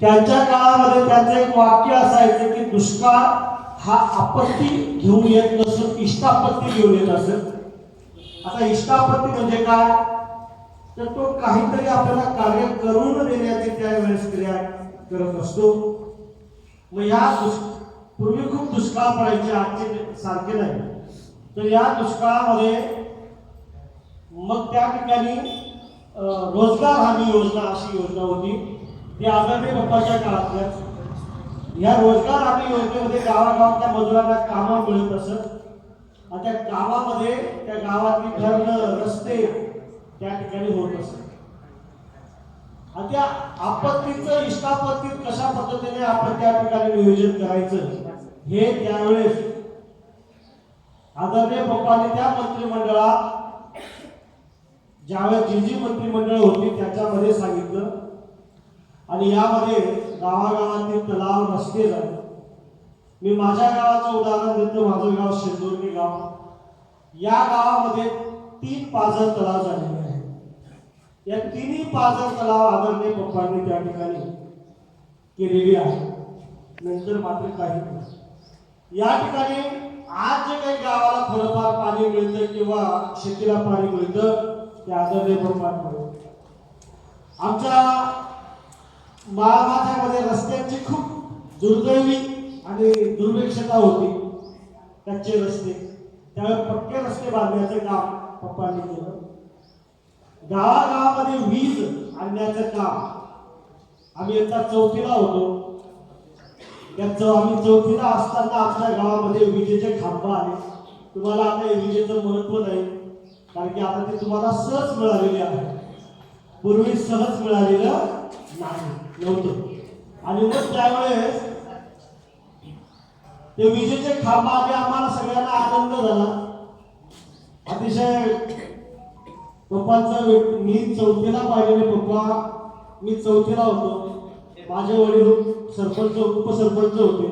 त्यांच्या काळामध्ये त्यांचं एक वाक्य असायचं की दुष्काळ हा आपत्ती घेऊन येत नसून इष्टापत्ती घेऊन येत असत आता इष्टापत्ती म्हणजे काय? तर तो काहीतरी आपल्याला कार्य करून देण्याची त्यावेळेस क्रिया करत असतो. मग या पूर्वी खूप दुष्काळ पडायचे आजचे सारखे नाही. तर या दुष्काळामध्ये मग त्या ठिकाणी रोजगार हमी योजना अशी योजना होती. हे आदरणीय बाप्पाच्या काळातल्या या रोजगार आम्ही योजनेमध्ये गावागावातल्या मजुरांना कामं मिळत असत. आणि त्या कामामध्ये त्या गावातली धरणं रस्ते त्या ठिकाणी होत असत. आणि त्या आपत्तीचं इष्टापत्तीत कशा पद्धतीने आपण त्या ठिकाणी नियोजन करायचं हे त्यावेळेस आदरणीय पप्पांनी त्या मंत्रिमंडळात ज्यावेळेस जी जी मंत्रिमंडळ होती त्याच्यामध्ये सांगितलं. आणि यामध्ये गावागावातील तलाव रस्ते झाले. मी माझ्या गावाचं उदाहरण देतो माझं गाव शेंदुर्गी गाव. या गावामध्ये तीन पाझर तलाव झालेले आहेत. या तिन्ही पाझर तलाव आदरणीय पप्पांनी त्या ठिकाणी केलेली आहे नंतर मात्र काही नाही. या ठिकाणी आज जे काही गावाला थोडंफार पाणी मिळतं किंवा शेतीला पाणी मिळतं ते आदरणीय पप्पांमुळे आमच्या महामाथ्यामध्ये रस्त्यांची खूप दुर्दैवी आणि दुर्भिक्षता होती. कच्चे रस्ते त्यावेळेस पक्के रस्ते बांधण्याचं काम पप्पांनी केलं. गावागावामध्ये वीज आणण्याचं काम. आम्ही एकदा चौथीला होतो. त्याचं आम्ही चौथीला असताना आमच्या गावामध्ये विजेचे खांब आले. तुम्हाला आता हे विजेचं महत्त्व नाही कारण की आता ते तुम्हाला सहज मिळालेले आहे. पूर्वी सहज मिळालेलं नाही नव्हतं. आणि मग त्यावेळेस ते विजेचे खांब आले आम्हाला सगळ्यांना आनंद झाला. अतिशय पप्पांचा मी चौथीला पाहिलेले पप्पा मी चौथीला होतो. माझे वडील सरपंच उपसरपंच होते.